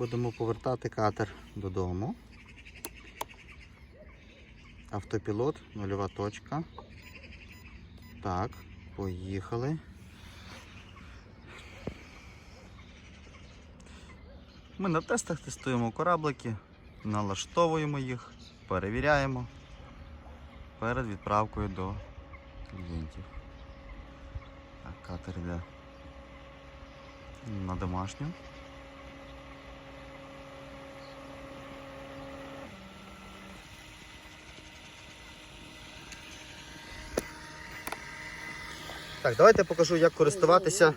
Будемо повертати катер додому. Автопілот, нульова точка. Так, поїхали. Ми на тестах тестуємо кораблики, налаштовуємо їх, перевіряємо перед відправкою до клієнтів. Так, катер йде на домашню. Так, давайте я покажу, як користуватися.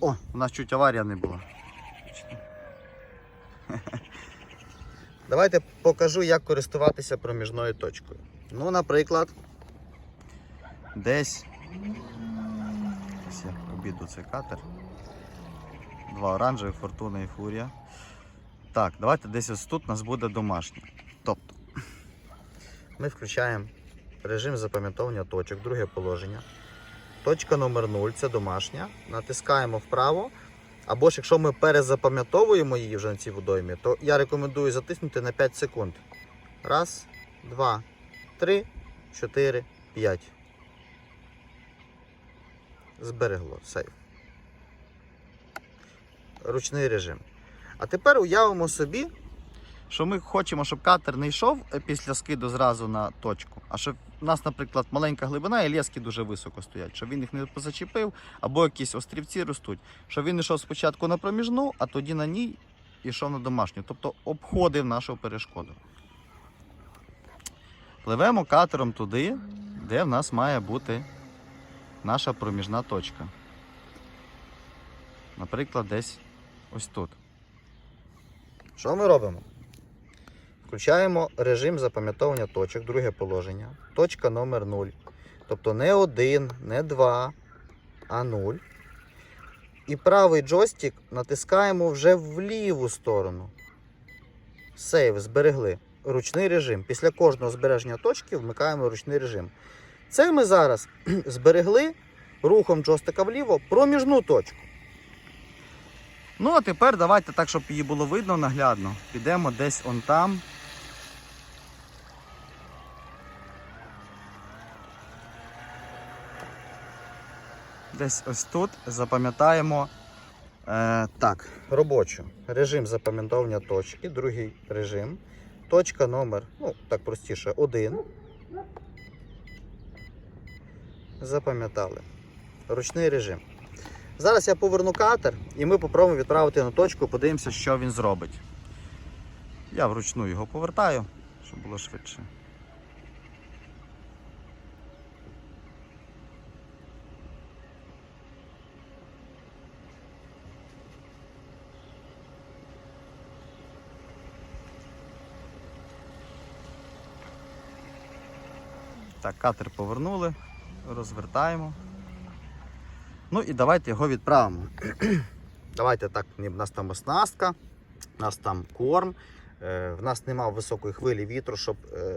О, у нас чуть аварія не була. Давайте покажу, як користуватися проміжною точкою. Ну, наприклад, десь. Ось я обіду цей катер. Два оранжевих, фортуна і фурія. Так, давайте десь ось тут у нас буде домашнє. Тобто, ми включаємо режим запам'ятовування точок, друге положення. Точка номер 0 це домашня. Натискаємо вправо. Або ж якщо ми перезапам'ятовуємо її вже на цій водоймі, то я рекомендую затиснути на 5 секунд. Раз, два, три, чотири, п'ять. Зберегло сейф. Ручний режим. А тепер уявимо собі, що ми хочемо, щоб катер не йшов е, після скиду зразу на точку, а щоб у нас, наприклад, маленька глибина і лески дуже високо стоять, щоб він їх не позачепив, або якісь острівці ростуть, щоб він йшов спочатку на проміжну, а тоді на ній йшов на домашню, тобто обходив нашу перешкоду. Пливемо катером туди, де в нас має бути наша проміжна точка. Наприклад, десь ось тут. Що ми робимо? Включаємо режим запам'ятовування точок, друге положення. Точка номер 0. Тобто не 1, не 2, а 0. І правий джойстик натискаємо вже в ліву сторону. Сейв, зберегли. Ручний режим. Після кожного збереження точки вмикаємо ручний режим. Це ми зараз зберегли рухом джойстика вліво проміжну точку. Ну, а тепер давайте так, щоб її було видно наглядно. Підемо десь он там. Десь ось тут запам'ятаємо е, так, робочу. Режим запам'ятовування точки, другий режим. Точка номер, ну так простіше, 1. Запам'ятали. Ручний режим. Зараз я поверну катер і ми попробуємо відправити на точку, подивимося, що він зробить. Я вручну його повертаю, щоб було швидше. Так, катер повернули, розвертаємо. Ну і давайте його відправимо. давайте так, в нас там оснастка, у нас там корм. е, В нас немає високої хвилі вітру, щоб е,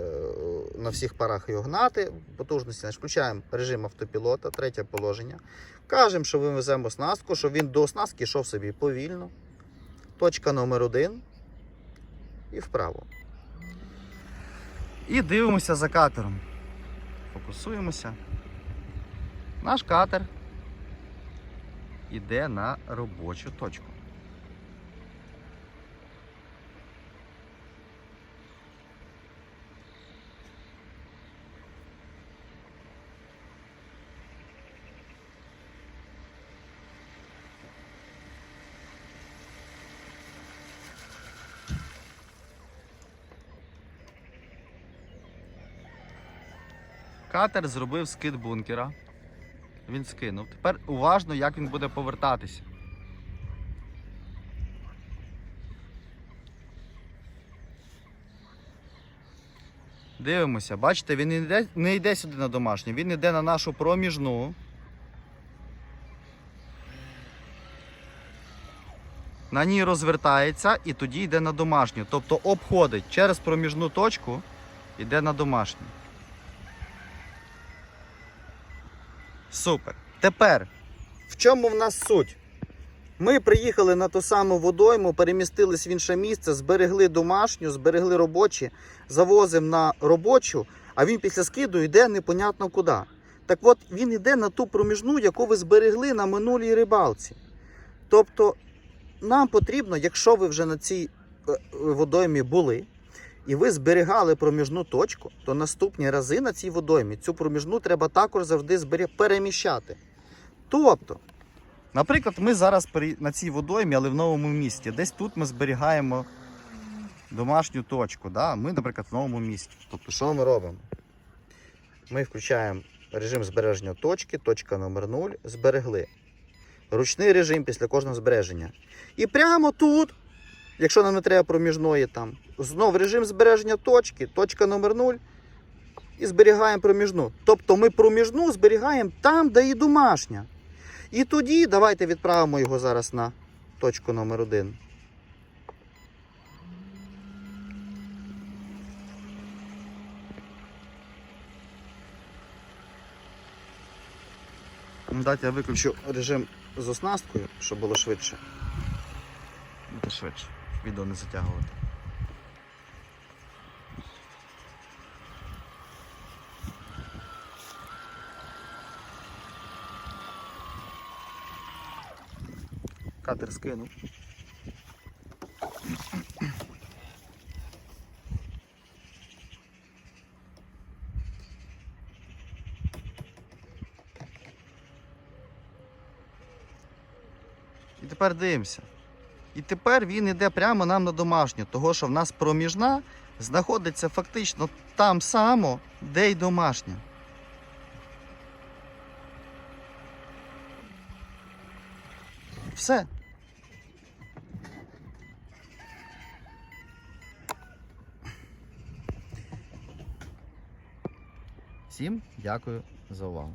на всіх парах його гнати. Потужності включаємо режим автопілота, третє положення. Кажемо, що вивеземо оснастку, щоб він до оснастки йшов собі повільно. Точка номер один. І вправо. І дивимося за катером. Фокусуємося. Наш катер йде на робочу точку. Катер зробив скид бункера. Він скинув. Тепер уважно, як він буде повертатися. Дивимося, бачите, він не йде, не йде сюди на домашню, він йде на нашу проміжну. На ній розвертається і тоді йде на домашню. Тобто обходить через проміжну точку, йде на домашню. Супер. Тепер, в чому в нас суть? Ми приїхали на ту саму водойму, перемістились в інше місце, зберегли домашню, зберегли робочі, завозимо на робочу, а він після скиду йде непонятно куди. Так от він йде на ту проміжну, яку ви зберегли на минулій рибалці. Тобто нам потрібно, якщо ви вже на цій е, водоймі були, і ви зберігали проміжну точку, то наступні рази на цій водоймі цю проміжну треба також завжди зберіг... переміщати. Тобто, наприклад, ми зараз на цій водоймі, але в новому місті. Десь тут ми зберігаємо домашню точку. Да? Ми, наприклад, в новому місті. Тобто, що ми робимо? Ми включаємо режим збереження точки, точка номер 0, зберегли. Ручний режим після кожного збереження. І прямо тут, якщо нам не треба проміжної там, знов режим збереження точки, точка номер 0. І зберігаємо проміжну. Тобто ми проміжну зберігаємо там, де і домашня. І тоді давайте відправимо його зараз на точку номер 1. Ну, Дайте я виключу режим з оснасткою, щоб було швидше. Буде швидше. Відео не затягувати. Катер скинув. І тепер дивимося. І тепер він йде прямо нам на домашню, того що в нас проміжна знаходиться фактично там само, де й домашня. Все. Всім дякую за увагу.